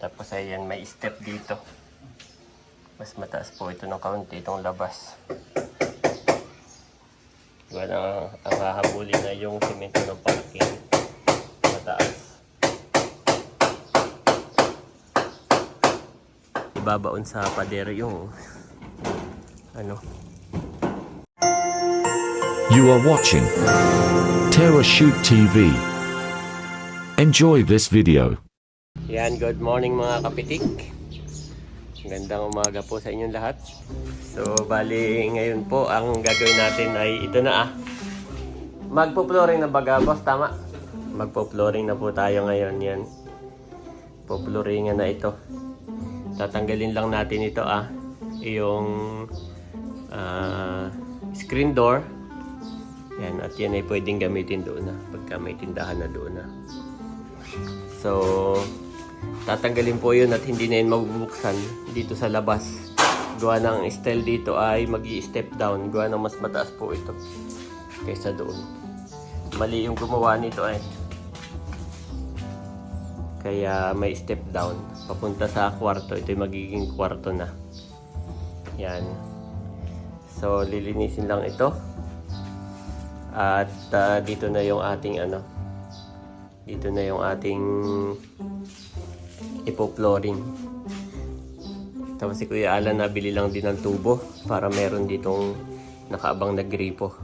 Tapos ayan, may step dito. Mas mataas po ito ng kaunti, itong labas. Diba na ang hahabulin na yung simento ng parking. Mataas. Ibabaon sa padero yung ano, You are watching Terra Shoot TV. Enjoy this video. Yan, good morning mga kapitik. Gandang umaga po sa inyong lahat. So, bali ngayon po, ang gagawin natin ay ito na ah. Magpo-flooring na baga, boss, tama? Magpo-flooring na po tayo ngayon, yan. Po-flooringan na ito. Tatanggalin lang natin ito ah. Yung ah, screen door. Yan, at yan ay pwedeng gamitin doon na. Pagka may tindahan na doon na. So, tatanggalin po yun at hindi na yun mabubuksan dito sa labas. Gawa ng style dito ay mag step down. Gawa ng mas mataas po ito kaysa doon. Mali yung gumawa nito ay. Kaya may step down. Papunta sa kwarto. Ito yung magiging kwarto na. Yan. So, lilinisin lang ito. At ah, dito na yung ating ano, dito na yung ating ipo-flooring. Tapos si Kuya Alan nabili lang din ng tubo para meron ditong nakaabang na gripo.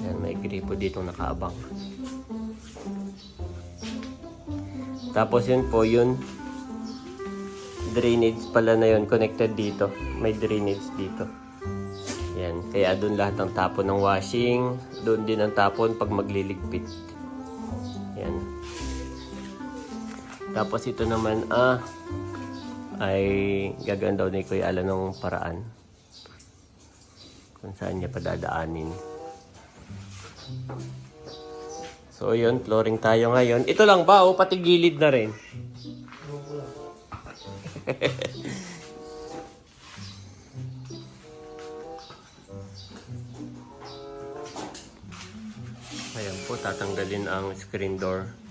Yan, may gripo dito nakaabang. Tapos yun po, yun drainage pala na yun connected dito. May drainage dito. Yan, kaya doon lahat ng tapon ng washing, doon din ang tapon pag magliligpit. Tapos ito naman, ah, ay gagawin daw ni Kuya Alan ng paraan. Kung saan niya padadaanin. So yun, flooring tayo ngayon. Ito lang ba o pati gilid na rin? Ayan po, tatanggalin ang screen door.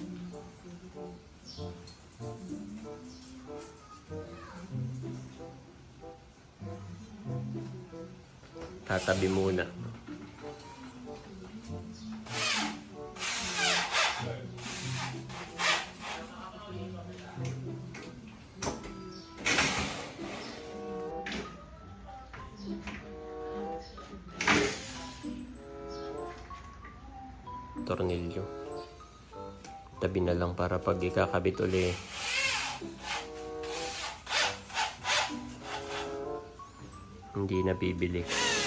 Tatabi muna. tornilyo. Tabi na lang para pag ikakabit uli. Hindi na bibili.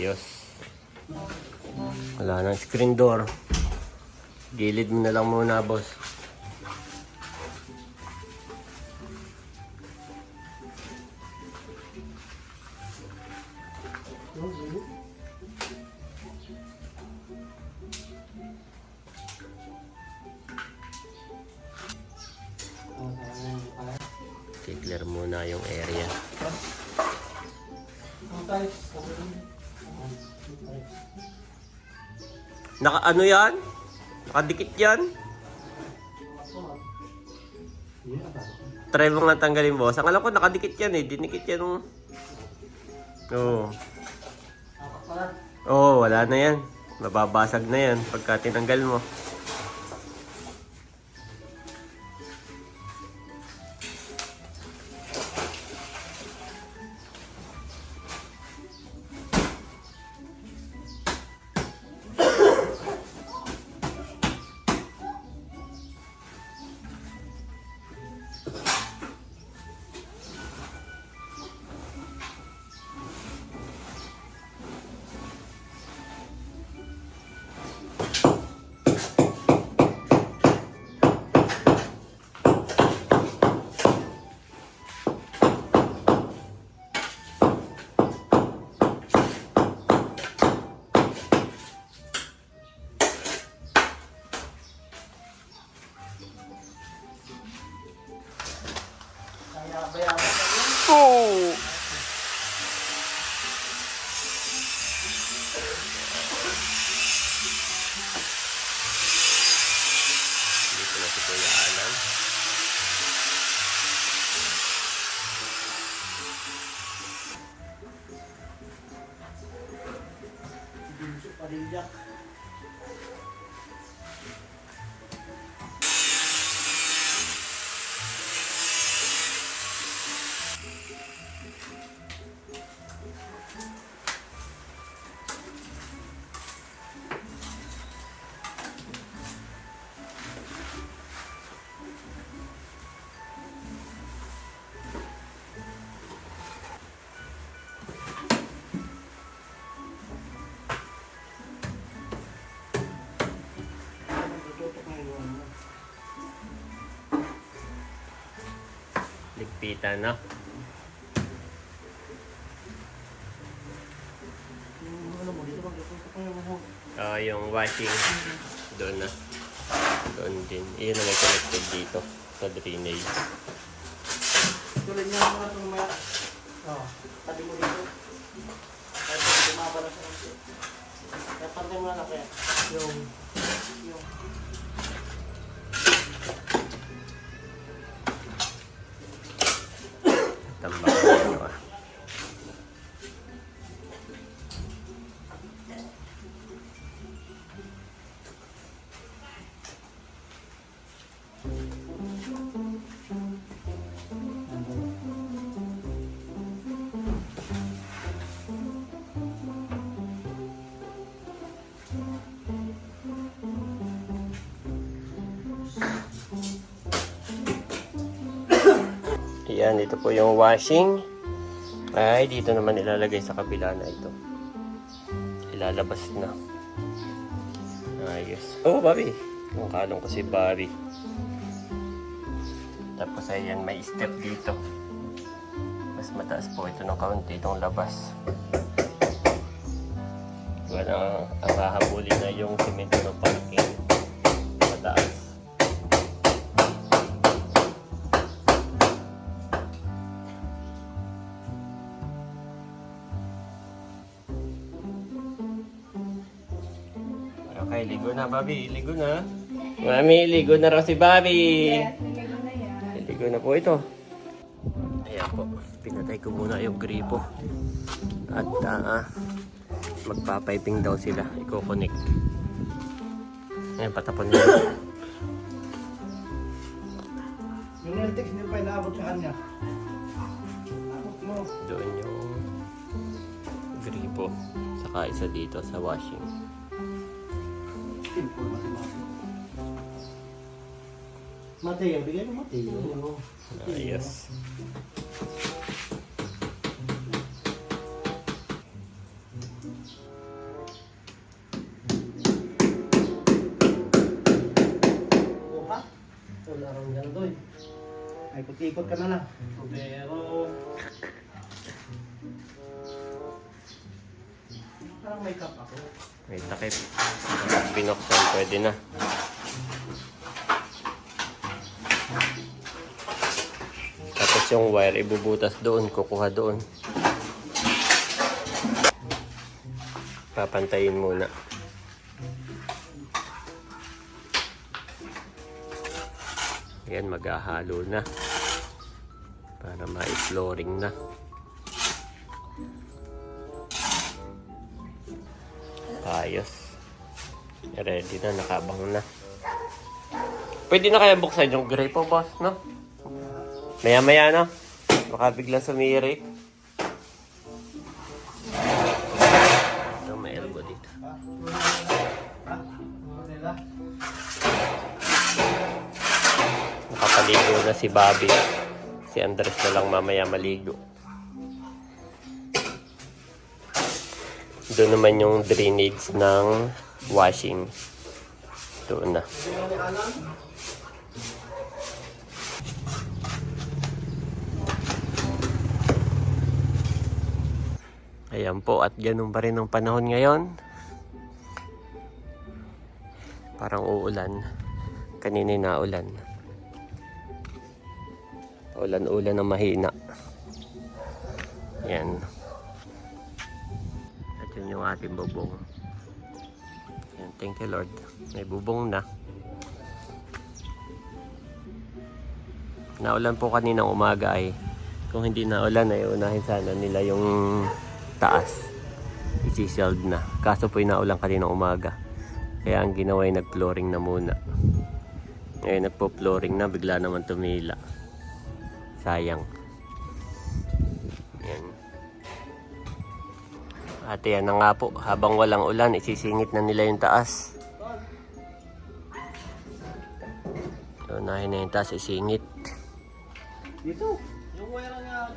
Ayos. Wala nang screen door. Gilid mo na lang muna, boss. Ano yan? Nakadikit yan? Try mo nga tanggalin boss. Ang alam ko nakadikit yan eh. Dinikit yan nung... Oo. Oo, oh, wala na yan. Mababasag na yan pagka tinanggal mo. Ligpitan, no? Ah, yung washing doon na. Doon din. Iyon na may connected dito sa drainage. Tulad niya mga mga... Oh, tabi mo dito. Bumaba na sa pantay mo na kaya. Yung... Yung... Astagfirullah. Yan, ito po yung washing. Ay, dito naman ilalagay sa kabila na ito. Ilalabas na. Ayos. Oh, Bobby. Yung kalong ko si Bobby. Tapos ayan, may step dito. Mas mataas po ito ng kaunti itong labas. Wala, ang hahabulin na yung simento ng parking. Okay, ligo na, Bobby. Ligo na. Mami, ligo na raw si Bobby. Ligo na po ito. Ayan po. Pinatay ko muna yung gripo. At ah, magpapiping daw sila. Iko-connect. Ayan, patapon niya. Yung Neltex, hindi pa inaabot sa kanya. Abot mo. Doon yung gripo. Saka isa dito sa washing. Mateo, bigay mo Mateo. Ayos. Oha. Wala rin ganito eh. Ay, ikot ka na lang. Pero... Parang may cup ako. May takip. Binuksan, pwede na. Tapos yung wire, ibubutas doon, kukuha doon. Papantayin muna. Yan, maghahalo na. Para ma-flooring na. Ayos. Ready na, nakabang na. Pwede na kaya buksan yung grape boss, no? Maya-maya, no? Baka biglang sumirit. Ito, may elbow dito. Ano? Nakapaligo na si Bobby. Si Andres na lang mamaya maligo. Doon naman yung drainage ng washing. Doon na. Bigyan ni Alan? Ayan po, at ganun pa rin ang panahon ngayon. Parang uulan. Kanina na ulan. Ulan-ulan ng mahina. Yan. At yun yung ating bubong. Yan, thank you Lord. May bubong na. Naulan po kaninang umaga ay kung hindi naulan ay unahin sana nila yung taas. Isi-shield na. Kaso po yung naulan kaninang umaga. Kaya ang ginawa ay nag-flooring na muna. Ngayon nagpo-flooring na, bigla naman tumila. Sayang. Yan. Ate, yan na nga po. Habang walang ulan, isisingit na nila yung taas. Unahin na yung taas, isingit. Dito. Yung wire nga.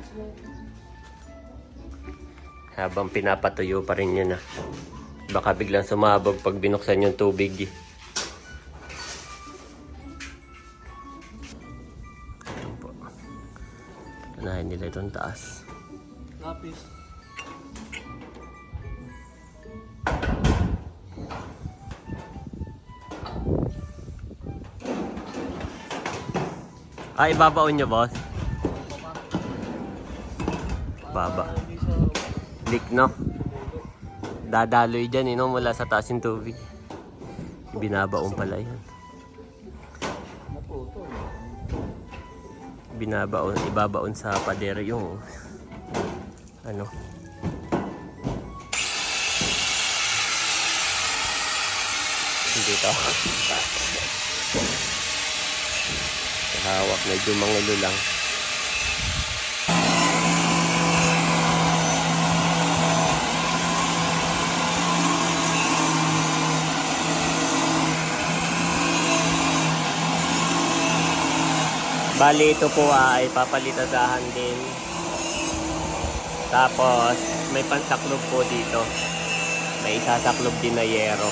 Habang pinapatuyo pa rin yun ah. Baka biglang sumabog pag binuksan yung tubig. eh. Ayan po. Unahin nila itong taas. Lapis. Ah, ibabaon nyo, boss? Baba. Ah, Leak, no? Dadaloy dyan, eh, no? Mula sa taas yung tubig. Binabaon pala yan. Binabaon, ibabaon sa pader yung ano. Hindi to. Hawak, medyo mangulo lang. Bali ito po ay papalitadahan din. Tapos may pansaklob po dito. May isasaklob din na yero.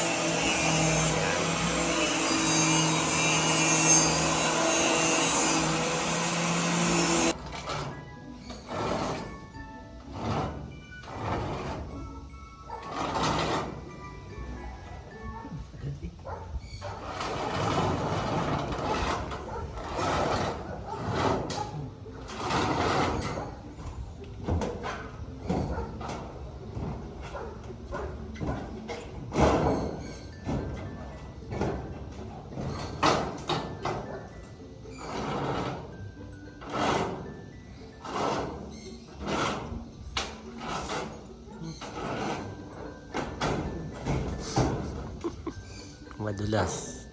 Madulas.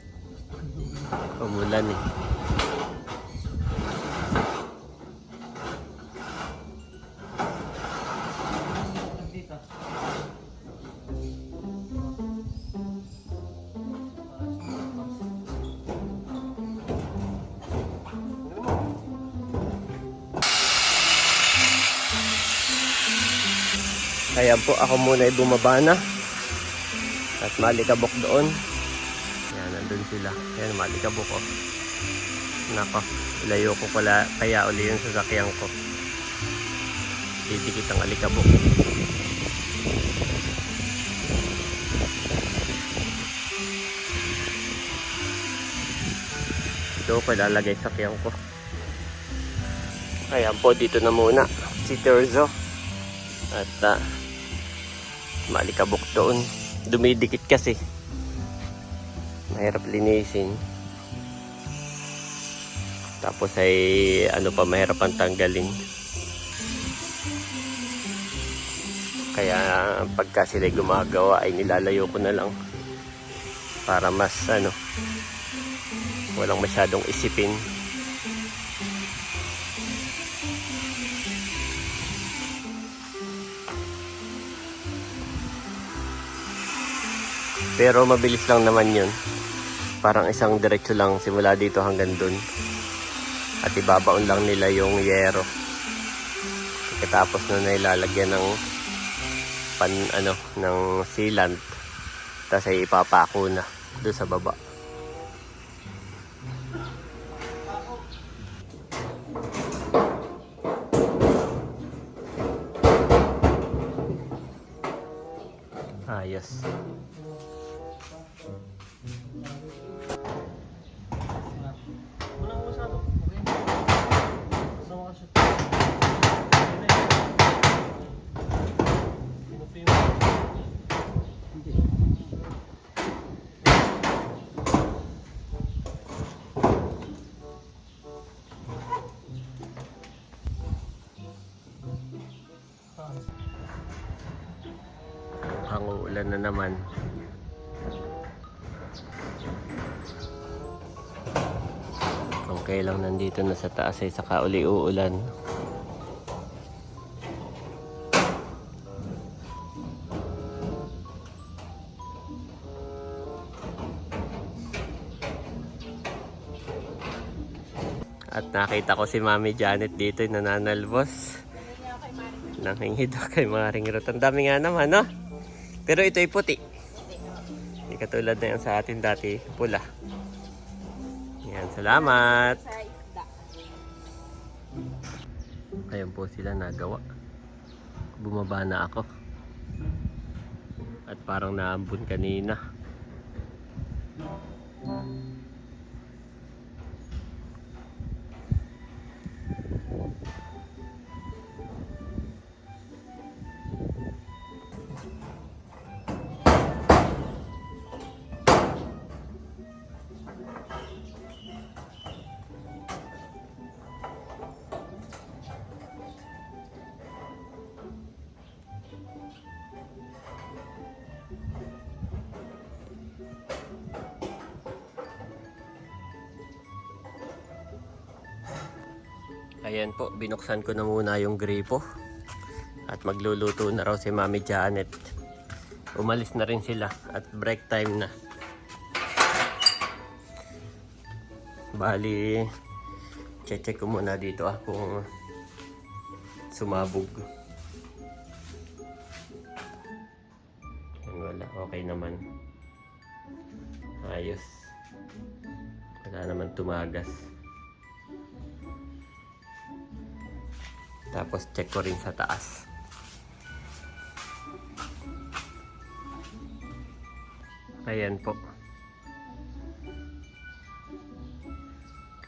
Umulan eh. Kaya po ako muna ay bumaba na. At malikabok doon. Nandun sila. Yan, malikabok ko. Nako, layo ko pala kaya uli yung sasakyan ko. Titikit ang alikabok. Ito ko lalagay sa sakyan ko. Ayan po, dito na muna. Si Terzo. At ah, malikabok doon. Dumidikit kasi. Mahirap linisin. Tapos ay ano pa mahirap ang tanggalin. Kaya pagka sila gumagawa ay nilalayo ko na lang. Para mas ano walang masyadong isipin. Pero mabilis lang naman yun. Parang isang diretso lang simula dito hanggang dun. At ibabaon lang nila yung yero. Pagkatapos na nailalagyan ng pan ano ng sealant. Tapos ay ipapako na doon sa baba. Ayos. Walang masyado. Kung kailang nandito na sa taas ay saka uli uulan. At nakita ko si Mami Janet dito yung nananalbos. Nanghingi daw kay Maring Ruth. Ang dami nga naman, no? Pero ito ay puti. Hindi katulad na yan sa atin dati, pula. Yan, salamat. Ayan po sila nagawa. Bumaba na ako. At parang naambun kanina. Po, binuksan ko na muna yung gripo. At magluluto na raw si Mami Janet. Umalis na rin sila at break time na. Bali, check ko muna dito ah kung sumabog. Wala, okay naman. Ayos. Wala naman tumagas. Tapos check ko rin sa taas. Ayan po.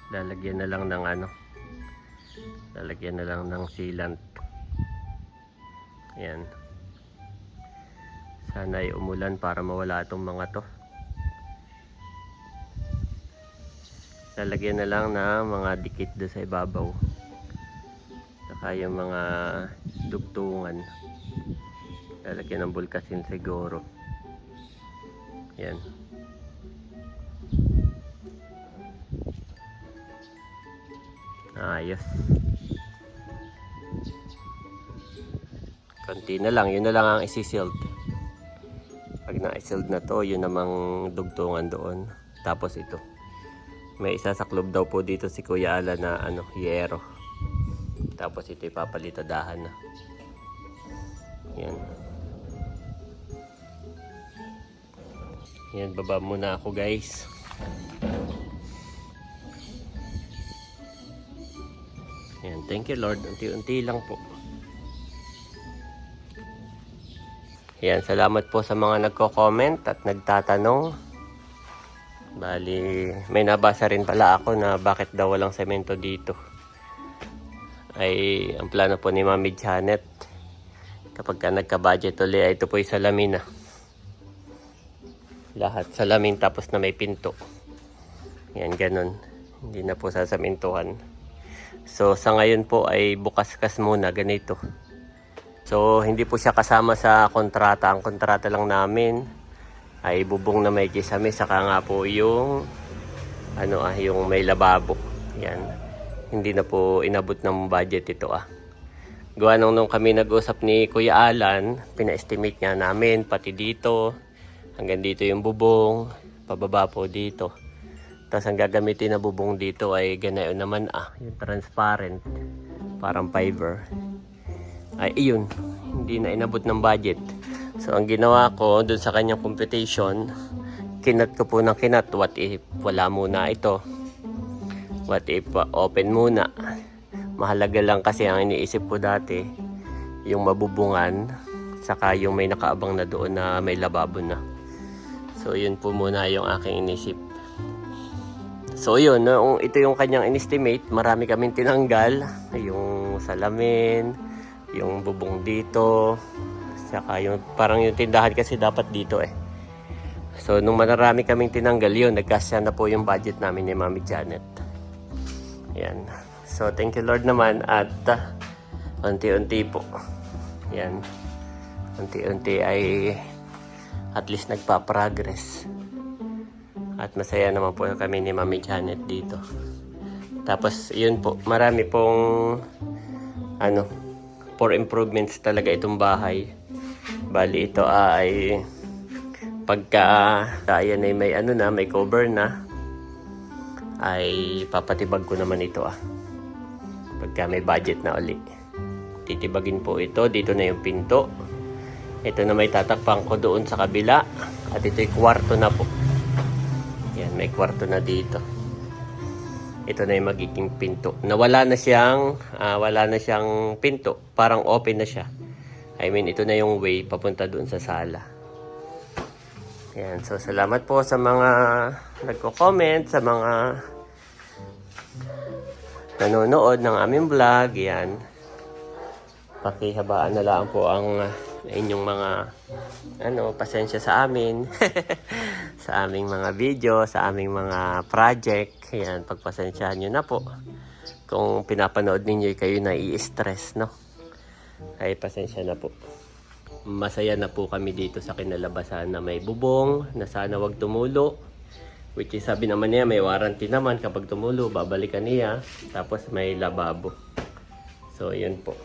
Lalagyan na lang ng ano. Lalagyan na lang ng sealant. Ayan. Sana ay umulan para mawala itong mga to. Lalagyan na lang ng mga dikit do sa ibabaw saka yung mga dugtungan. Lalagyan ng bulkasin siguro. Yan. Ayos. Konti na lang. Yun na lang ang isisild pag na-sealed na to yun namang dugtungan doon. Tapos ito. May isa sa club daw po dito si Kuya Ala na ano, yero tapos ito ipapalitadahan na. Yan. Yan, baba muna ako guys. Yan, thank you Lord. Unti-unti lang po. Yan, salamat po sa mga nagko-comment at nagtatanong. Bali, may nabasa rin pala ako na bakit daw walang semento dito ay ang plano po ni Mami Janet. Kapag ka nagka-budget uli ay ito po yung salamin na lahat salamin tapos na may pinto. Yan ganun. Hindi na po sasamintuhan. So sa ngayon po ay bukas-kas muna ganito. So hindi po siya kasama sa kontrata. Ang kontrata lang namin ay bubong na may kisame saka nga po yung ano ah yung may lababo. Yan hindi na po inabot ng budget ito ah. Gawa nung, nung kami nag-usap ni Kuya Alan, pina-estimate nga namin pati dito, hanggang dito yung bubong, pababa po dito. Tapos ang gagamitin na bubong dito ay ganayon naman ah, yung transparent, parang fiber. Ay iyon, hindi na inabot ng budget. So ang ginawa ko dun sa kanyang computation, kinat ko po ng kinat, what if wala muna ito What if uh, open muna? Mahalaga lang kasi ang iniisip ko dati, yung mabubungan, saka yung may nakaabang na doon na may lababo na. So yun po muna yung aking inisip. So yun, no, ito yung kanyang inestimate, marami kaming tinanggal, yung salamin, yung bubong dito, saka yung parang yung tindahan kasi dapat dito eh. So nung marami kaming tinanggal yun, nagkasya na po yung budget namin ni Mami Janet. Yan. So, thank you Lord naman at uh, unti-unti po. Yan. Unti-unti ay at least nagpa-progress. At masaya naman po kami ni Mami Janet dito. Tapos, yun po, marami pong ano, for improvements talaga itong bahay. Bali, ito ay pagka ayan ay may ano na, may cover na, ay papatibag ko naman ito ah. Pagka may budget na uli. Titibagin po ito. Dito na yung pinto. Ito na may tatakpang ko doon sa kabila. At ito'y kwarto na po. Yan, may kwarto na dito. Ito na yung magiging pinto. Nawala na siyang, ah, wala na siyang pinto. Parang open na siya. I mean, ito na yung way papunta doon sa sala. Yan, so salamat po sa mga nagko-comment, sa mga nanonood ng aming vlog. Yan. Pakihabaan na lang po ang uh, inyong mga ano, pasensya sa amin. sa aming mga video, sa aming mga project. Yan, pagpasensyahan nyo na po. Kung pinapanood ninyo kayo na i-stress, no? Ay, pasensya na po. Masaya na po kami dito sa kinalabasan na may bubong, na sana wag tumulo. Which is sabi naman niya, may warranty naman kapag tumulo, babalikan niya. Tapos may lababo. So, yun po.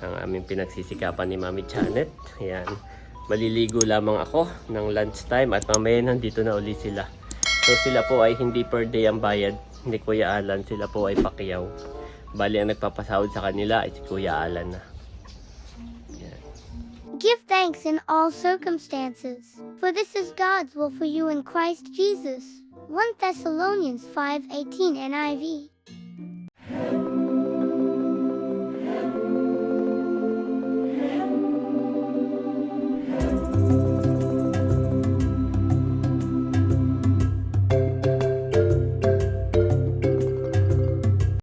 Ang aming pinagsisikapan ni Mami Janet. Ayan. Maliligo lamang ako ng lunchtime at mamaya nandito na uli sila. So, sila po ay hindi per day ang bayad. Hindi Kuya Alan, sila po ay pakiyaw. Bali, ang nagpapasahod sa kanila ay si Kuya Alan na. Give thanks in all circumstances, for this is God's will for you in Christ Jesus. 1 Thessalonians 5:18 NIV